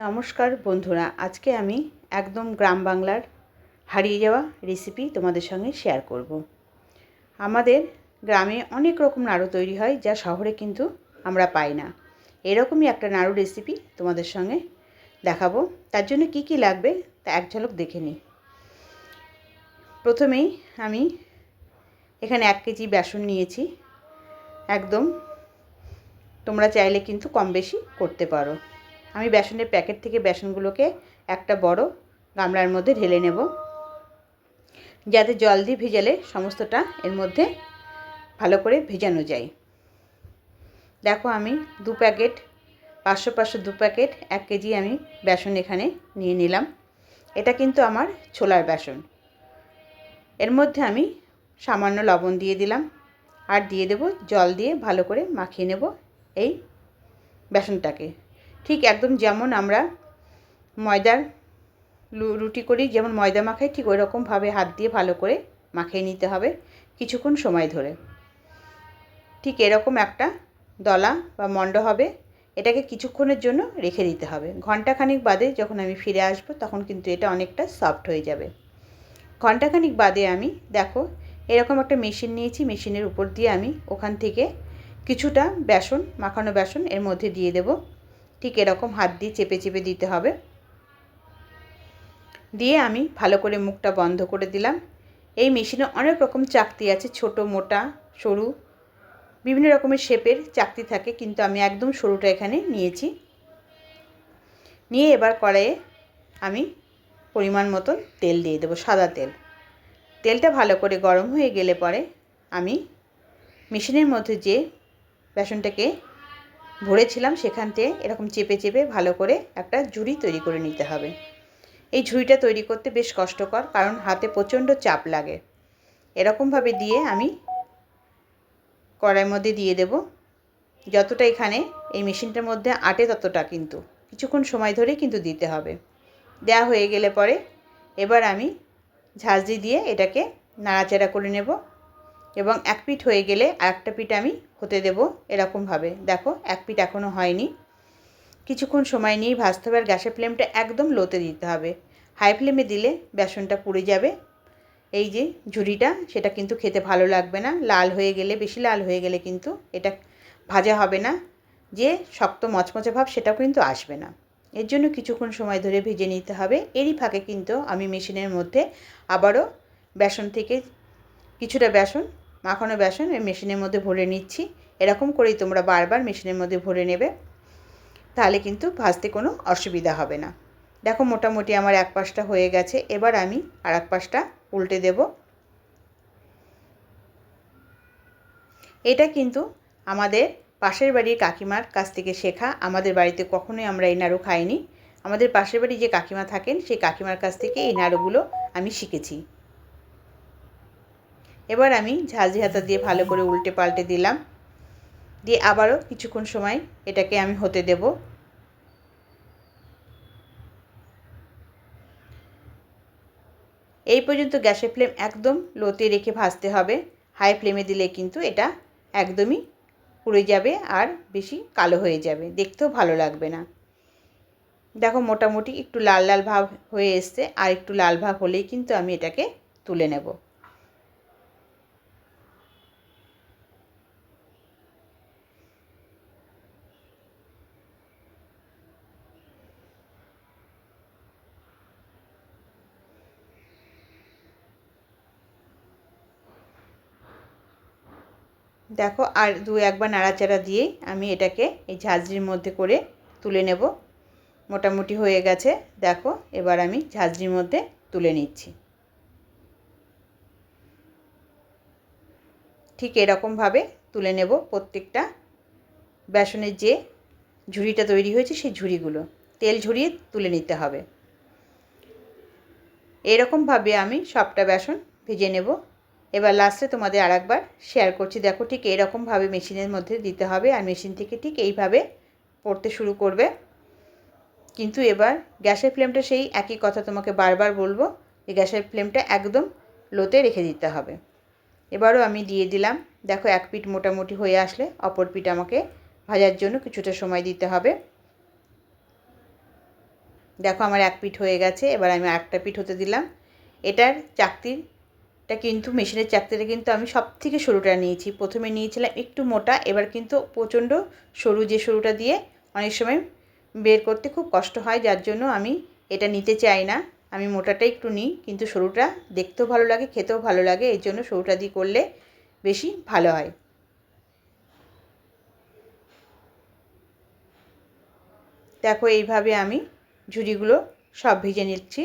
নমস্কার বন্ধুরা, আজকে আমি একদম গ্রাম বাংলার হারিয়ে যাওয়া রেসিপি তোমাদের সঙ্গে শেয়ার করব। আমাদের গ্রামে অনেক রকম নাড়ু তৈরি হয়, যা শহরে কিন্তু আমরা পাই না। এরকমই একটা নাড়ু রেসিপি তোমাদের সঙ্গে দেখাবো। তার জন্য কি কি লাগবে তা এক ঝলক দেখে নিই। প্রথমেই আমি এখানে এক কেজি বেসন নিয়েছি। একদম তোমরা চাইলে কিন্তু কম বেশি করতে পারো। আমি বেসনের প্যাকেট থেকে বেসনগুলোকে একটা বড় গামলার মধ্যে ঢেলে নেব। যাতে জল দিয়ে ভেজালে সমস্তটা এর মধ্যে ভালো করে ভেজানো যায়। দেখো আমি দু প্যাকেট, পাঁচশো পাঁচশো দু প্যাকেট, এক কেজি আমি বেসন এখানে নিয়ে নিলাম। এটা কিন্তু আমার ছোলার বেসন। এর মধ্যে আমি সামান্য লবণ দিয়ে দিলাম আর দিয়ে দেব জল দিয়ে ভালো করে মাখিয়ে নেব এই বেসনটাকে। ঠিক একদম যেমন আমরা ময়দার রুটি করি, যেমন ময়দা মাখাই, ঠিক ওই রকমভাবে হাত দিয়ে ভালো করে মাখিয়ে নিতে হবে কিছুক্ষণ সময় ধরে। ঠিক এরকম একটা দলা বা মণ্ড হবে, এটাকে কিছুক্ষণের জন্য রেখে দিতে হবে। ঘন্টাখানিক বাদে যখন আমি ফিরে আসব, তখন কিন্তু এটা অনেকটা সফট হয়ে যাবে। ঘন্টাখানিক বাদে আমি, দেখো, এরকম একটা মেশিন নিয়েছি, মেশিনের উপর দিয়ে আমি ওখান থেকে কিছুটা বেসন, মাখানো বেসন এর মধ্যে দিয়ে দেব। ঠিক এরকম হাত দিয়ে চেপে চেপে দিতে হবে। দিয়ে আমি ভালো করে মুখটা বন্ধ করে দিলাম। এই মেশিনে অনেক রকম চাকতি আছে, ছোট, মোটা, সরু। বিভিন্ন রকমের শেপের চাকতি থাকে, কিন্তু আমি একদম সরুটা এখানে নিয়েছি। নিয়ে এবার কড়াইয়ে আমি পরিমাণ মতন তেল দিয়ে দেবো, সাদা তেল। তেলটা ভালো করে গরম হয়ে গেলে পরে আমি মেশিনের মধ্যে যে বেসনটাকে ভরেছিলাম সেখান থেকে এরকম চেপে চেপে ভালো করে একটা ঝুড়ি তৈরি করে নিতে হবে। এই ঝুড়িটা তৈরি করতে বেশ কষ্টকর কারণ হাতে প্রচণ্ড চাপ লাগে। এরকমভাবে দিয়ে আমি কড়াইয়ের মধ্যে দিয়ে দেব। যতটা এখানে এই মেশিনটার মধ্যে আটে ততটা কিন্তু। কিছুক্ষণ সময় ধরে কিন্তু দিতে হবে। দেয়া হয়ে গেলে পরে এবার আমি ঝাঁঝরি দিয়ে এটাকে নাড়াচাড়া করে নেব। এবং এক পিঠ হয়ে গেলে আরেকটা পিঠ আমি হতে দেব এরকমভাবে। দেখো, এক পিঠ এখনও হয়নি। কিছুক্ষণ সময় নিয়েই ভাজতে হবে আর গ্যাসের ফ্লেমটা একদম লোতে দিতে হবে। হাই ফ্লেমে দিলে বেসনটা পুড়ে যাবে। এই যে ঝুড়িটা, সেটা কিন্তু খেতে ভালো লাগবে না। লাল হয়ে গেলে, বেশি লাল হয়ে গেলে কিন্তু এটা ভাজা হবে না। যে শক্ত মচমচে ভাব, সেটাও কিন্তু আসবে না। এর জন্য কিছুক্ষণ সময় ধরে ভেজে নিতে হবে। এরই ফাঁকে কিন্তু আমি মেশিনের মধ্যে আবারও বেসন থেকে কিছুটা বেসন মাখানো বেসন এই মেশিনের মধ্যে ভরে নিচ্ছি। এরকম করেই তোমরা বারবার মেশিনের মধ্যে ভরে নেবে। তাহলে কিন্তু ভাজতে কোনো অসুবিধা হবে না। দেখো মোটামুটি আমার এক পাশটা হয়ে গেছে। এবার আমি আর এক পাশটা উল্টে দেব। এটা কিন্তু আমাদের পাশের বাড়ির কাকিমার কাছ থেকে শেখা। আমাদের বাড়িতে কখনোই আমরা এই নাড়ু খাইনি। আমাদের পাশের বাড়ি যে কাকিমা থাকেন, সেই কাকিমার কাছ থেকে এই নাড়ুগুলো আমি শিখেছি। এবার আমি ঝাঁঝি হাতা দিয়ে ভালো করে উল্টে পাল্টে দিলাম। দিয়ে আবারও কিছুক্ষণ সময় এটাকে আমি হতে দেব। এই পর্যন্ত গ্যাসের ফ্লেম একদম লোতে রেখে ভাজতে হবে। হাই ফ্লেমে দিলে কিন্তু এটা একদমই পুড়ে যাবে আর বেশি কালো হয়ে যাবে। দেখতেও ভালো লাগবে না। দেখো মোটামুটি একটু লাল লাল ভাব হয়ে এসছে। আর একটু লাল ভাব হলেই কিন্তু আমি এটাকে তুলে নেব। দেখো, আর দু একবার নাড়াচাড়া দিয়েই আমি এটাকে এই ঝাঁঝরির মধ্যে করে তুলে নেব। মোটামুটি হয়ে গেছে। দেখো, এবার আমি ঝাঁঝরির মধ্যে তুলে নিচ্ছি। ঠিক এরকমভাবে তুলে নেব প্রত্যেকটা। বেসনের যে ঝুড়িটা তৈরি হয়েছে, সেই ঝুড়িগুলো। তেল ঝরিয়ে তুলে নিতে হবে। এরকমভাবে আমি সবটা বেসন ভেজে নেব। এবার লাস্টে তোমাদের আর একবার শেয়ার করছি। দেখো ঠিক এরকমভাবে মেশিনের মধ্যে দিতে হবে আর মেশিন থেকে ঠিক এইভাবে পড়তে শুরু করবে। কিন্তু এবার গ্যাসের ফ্লেমটা সেই একই কথা তোমাকে বারবার বলব যে গ্যাসের ফ্লেমটা একদম লোতে রেখে দিতে হবে। এবারও আমি দিয়ে দিলাম। দেখো এক পিঠ মোটামুটি হয়ে আসলে অপর পিঠ আমাকে ভাজার জন্য কিছুটা সময় দিতে হবে। দেখো আমার এক পিঠ হয়ে গেছে। এবার আমি একটা পিঠ হতে দিলাম। এটার চাকতিটা কিন্তু মেশিনের চাকতিটা কিন্তু আমি সব থেকে সরুটা নিয়েছি। প্রথমে নিয়েছিলাম একটু মোটা, এবার কিন্তু প্রচণ্ড সরু যে সরুটা দিয়ে অনেক সময় বের করতে খুব কষ্ট হয়, যার জন্য আমি এটা নিতে চাই না। আমি মোটাটা একটু নিই, কিন্তু সরুটা দেখতেও ভালো লাগে, খেতেও ভালো লাগে, এর জন্য সরুটা দিয়ে করলে বেশি ভালো হয়। দেখো এইভাবে আমি ঝুড়িগুলো সব ভেজে নিচ্ছি।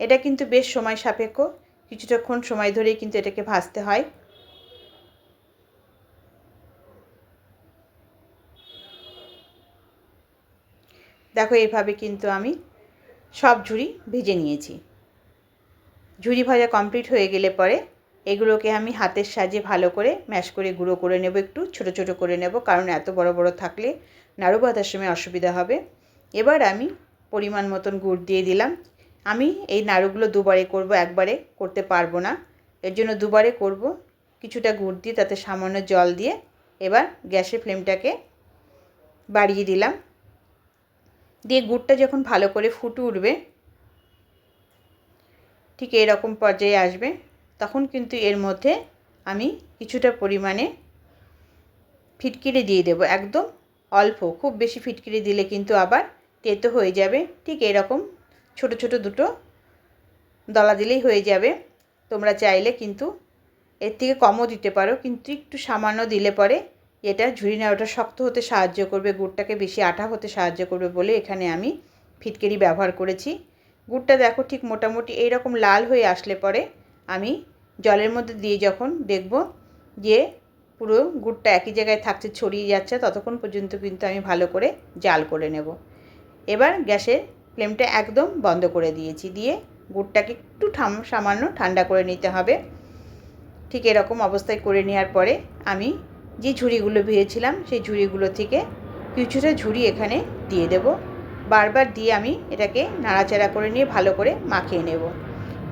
এটা কিন্তু বেশ সময় সাপেক্ষ। কিছুটাক্ষণ সময় ধরেই কিন্তু এটাকে ভাজতে হয়। দেখো এইভাবে কিন্তু আমি সব ঝুড়ি ভেজে নিয়েছি। ঝুড়ি ভাজা কমপ্লিট হয়ে গেলে পরে এগুলোকে আমি হাতের সাজে ভালো করে ম্যাশ করে গুঁড়ো করে নেব, একটু ছোট ছোট করে নেব, কারণ এত বড় বড় থাকলে নাড়ু ভাতার সময় অসুবিধা হবে। এবার আমি পরিমাণ মতন গুড় দিয়ে দিলাম। আমি এই নাড়ুগুলো দুবারে করব, একবারে করতে পারব না। এর জন্য দুবারে করব কিছুটা গুড় দিয়ে, তাতে সামান্য জল দিয়ে। এবার গ্যাসের ফ্লেমটাকে বাড়িয়ে দিলাম। দিয়ে গুড়টা যখন ভালো করে ফুটে উঠবে, ঠিক এরকম পর্যায়ে আসবে। তখন কিন্তু এর মধ্যে আমি কিছুটা পরিমাণে ফিটকিরি দিয়ে দেবো, একদম অল্প। খুব বেশি ফিটকিরি দিলে কিন্তু আবার তেতো হয়ে যাবে, ঠিক এরকম ছোট ছোট দুটো দলা দিলেই হয়ে যাবে। তোমরা চাইলে কিন্তু এর থেকে কমও দিতে পারো, কিন্তু একটু সামান্য দিলে পরে এটা ঝুড়ি নেওয়াটা শক্ত হতে সাহায্য করবে, গুড়টাকে বেশি আঠা হতে সাহায্য করবে বলে এখানে আমি ফিটকিরি ব্যবহার করেছি। গুড়টা দেখো ঠিক মোটামুটি এইরকম লাল হয়ে আসলে পরে আমি জলের মধ্যে দিয়ে যখন দেখব যে পুরো গুড়টা একই জায়গায় থাকছে, ছড়িয়ে যাচ্ছে, ততক্ষণ পর্যন্ত কিন্তু আমি ভালো করে জাল করে নেব। এবার গ্যাসের ফ্লেমটা একদম বন্ধ করে দিয়েছি। দিয়ে গুড়টাকে একটু ঠাম, সামান্য ঠান্ডা করে নিতে হবে। ঠিক এরকম অবস্থায় করে নেওয়ার পরে আমি যে ঝুড়িগুলো ভেজেছিলাম, সেই ঝুড়িগুলো থেকে কিছুটা ঝুড়ি এখানে দিয়ে দেব। বারবার দিয়ে আমি এটাকে নাড়াচাড়া করে নিয়ে ভালো করে মাখিয়ে নেব।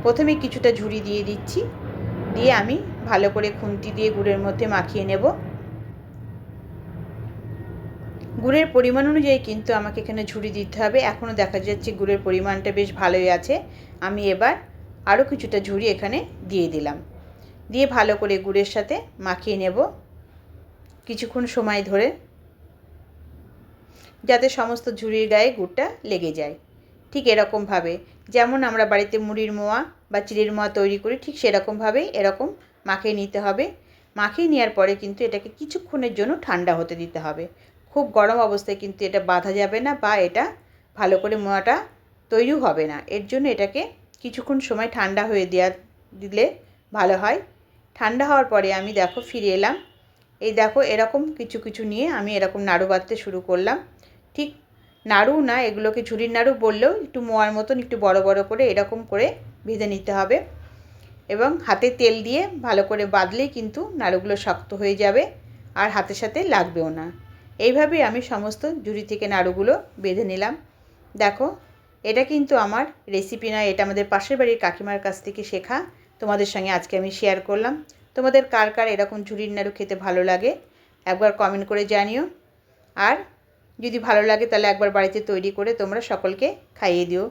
প্রথমে কিছুটা ঝুড়ি দিয়ে দিচ্ছি। দিয়ে আমি ভালো করে খুন্তি দিয়ে গুড়ের মধ্যে মাখিয়ে নেব। গুড়ের পরিমাণ অনুযায়ী কিন্তু আমাকে এখানে ঝুড়ি দিতে হবে। এখনও দেখা যাচ্ছে গুড়ের পরিমাণটা বেশ ভালোই আছে। আমি এবার আরও কিছুটা ঝুড়ি এখানে দিয়ে দিলাম। দিয়ে ভালো করে গুড়ের সাথে মাখিয়ে নেব। কিছুক্ষণ সময় ধরে যাতে সমস্ত ঝুড়ির গায়ে গুড়টা লেগে যায়। ঠিক এরকমভাবে। যেমন আমরা বাড়িতে মুড়ির মোয়া বা চিড়ির মোয়া তৈরি করি, ঠিক সেরকমভাবেই এরকম মাখিয়ে নিতে হবে। মাখিয়ে নেওয়ার পরে কিন্তু এটাকে কিছুক্ষণের জন্য ঠান্ডা হতে দিতে হবে। খুব গরম অবস্থায় কিন্তু এটা বাঁধা যাবে না বা এটা ভালো করে মোয়াটা তৈরিও হবে না। এর জন্য এটাকে কিছুক্ষণ সময় ঠান্ডা হয়ে দেওয়া দিলে ভালো হয়। ঠান্ডা হওয়ার পরে আমি দেখো ফিরে এলাম। এই দেখো এরকম কিছু কিছু নিয়ে আমি এরকম নাড়ু বাঁধতে শুরু করলাম। ঠিক নাড়ু না, এগুলোকে ঝুড়ির নাড়ু বললেও একটু মোয়ার মতন একটু বড় বড় করে এরকম করে ভেজে নিতে হবে। এবং হাতে তেল দিয়ে ভালো করে বাঁধলেই কিন্তু নাড়ুগুলো শক্ত হয়ে যাবে আর হাতের সাথে লাগবেও না। এইভাবেই আমি সমস্ত ঝুড়ি থেকে নাড়ুগুলো বেঁধে নিলাম। দেখো, এটা কিন্তু আমার রেসিপি নয়, এটা আমাদের পাশের বাড়ির কাকিমার কাছ থেকে শেখা। তোমাদের সঙ্গে আজকে আমি শেয়ার করলাম। তোমাদের কার কার এরকম ঝুড়ির নাড়ু খেতে ভালো লাগে, একবার কমেন্ট করে জানিও। আর যদি ভালো লাগে তাহলে একবার বাড়িতে তৈরি করে তোমরা সকলকে খাইয়ে দিও।